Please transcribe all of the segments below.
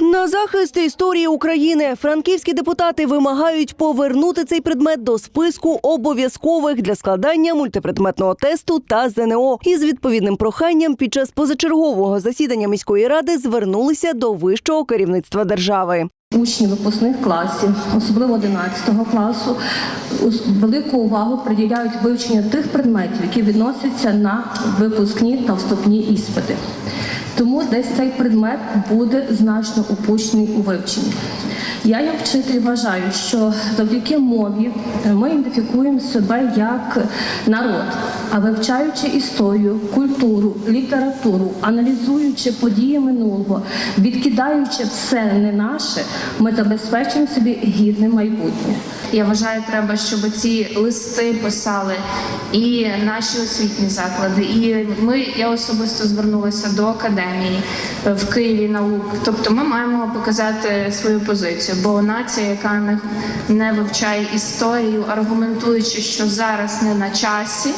На захист історії України франківські депутати вимагають повернути цей предмет до списку обов'язкових для складання мультипредметного тесту та ЗНО. Із відповідним проханням під час позачергового засідання міської ради звернулися до вищого керівництва держави. Учні випускних класів, особливо 11 класу, велику увагу приділяють вивченню тих предметів, які відносяться на випускні та вступні іспити. Тому десь цей предмет буде значно упущений у вивченні. Я, як вчитель, вважаю, що завдяки мові ми ідентифікуємо себе як народ, а вивчаючи історію, культуру, літературу, аналізуючи події минулого, відкидаючи все не наше, ми забезпечимо собі гідне майбутнє. Я вважаю, треба, щоб ці листи писали і наші освітні заклади. І ми я особисто звернулася до академії е, в Києві наук. Тобто, ми маємо показати свою позицію, бо нація, яка не, не вивчає історію, аргументуючи, що зараз не на часі,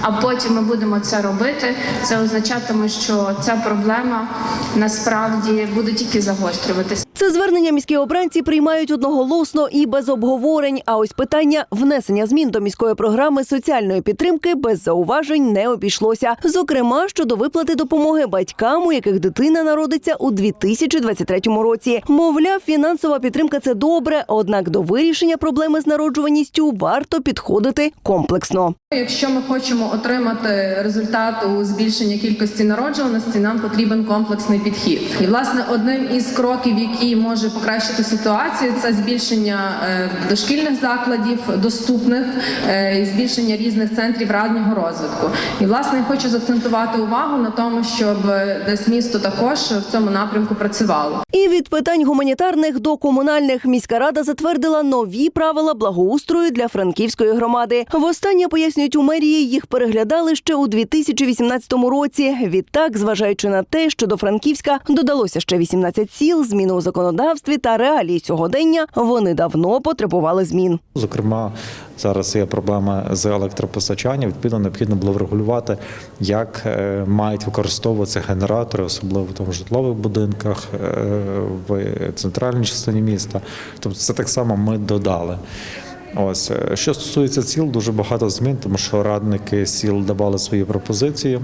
а потім ми будемо це робити. Це означатиме, що ця проблема насправді буде тільки загострюватися. Це звернення міські обранці приймають одноголосно і без обговорень. А ось питання внесення змін до міської програми соціальної підтримки без зауважень не обійшлося. Зокрема, щодо виплати допомоги батькам, у яких дитина народиться у 2023 році. Мовляв, фінансова підтримка це добре, однак до вирішення проблеми з народжуваністю варто підходити комплексно. Якщо ми хочемо отримати результат у збільшенні кількості народжуваності, нам потрібен комплексний підхід. І власне одним із кроків, який може покращити ситуацію, це збільшення е, дошкільних закладів, доступних е, і збільшення різних центрів раннього розвитку. І власне я хочу заакцентувати увагу на тому, щоб десь місто також в цьому напрямку працювало. І від питань гуманітарних до комунальних міська рада затвердила нові правила благоустрою для франківської громади. Востаннє пояснюють у мерії, їх переглядали ще у 2018 році. Відтак, зважаючи на те, що до Франківська додалося ще 18 сіл, зміни у законодавстві та реалії сьогодення, вони давно потребували змін. Зокрема, зараз є проблема з електропостачанням. Відповідно, необхідно було врегулювати, як е, мають використовуватися генератори, особливо там в житлових будинках е, в центральній частині міста. Тобто, це так само ми додали. Ось е, що стосується сіл, дуже багато змін, тому що радники сіл давали свої пропозиції.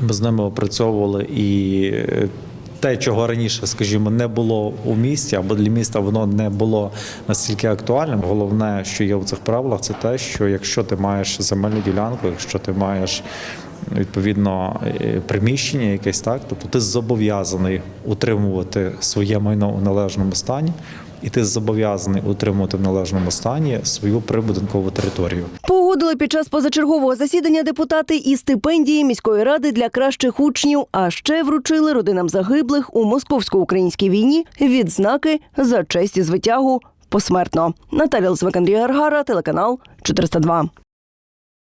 Ми з ними опрацьовували і е, те, чого раніше, скажімо, не було у місті, або для міста воно не було настільки актуальним. Головне, що є в цих правилах, це те, що якщо ти маєш земельну ділянку, якщо ти маєш відповідно е, приміщення якесь так, тобто ти зобов'язаний утримувати своє майно у належному стані. І ти зобов'язаний утримувати в належному стані свою прибудинкову територію. Погодили під час позачергового засідання депутати і стипендії міської ради для кращих учнів, а ще вручили родинам загиблих у московсько-українській війні відзнаки за честь і звитягу посмертно. Наталя Лисвик, Андрій Гаргара, телеканал 402.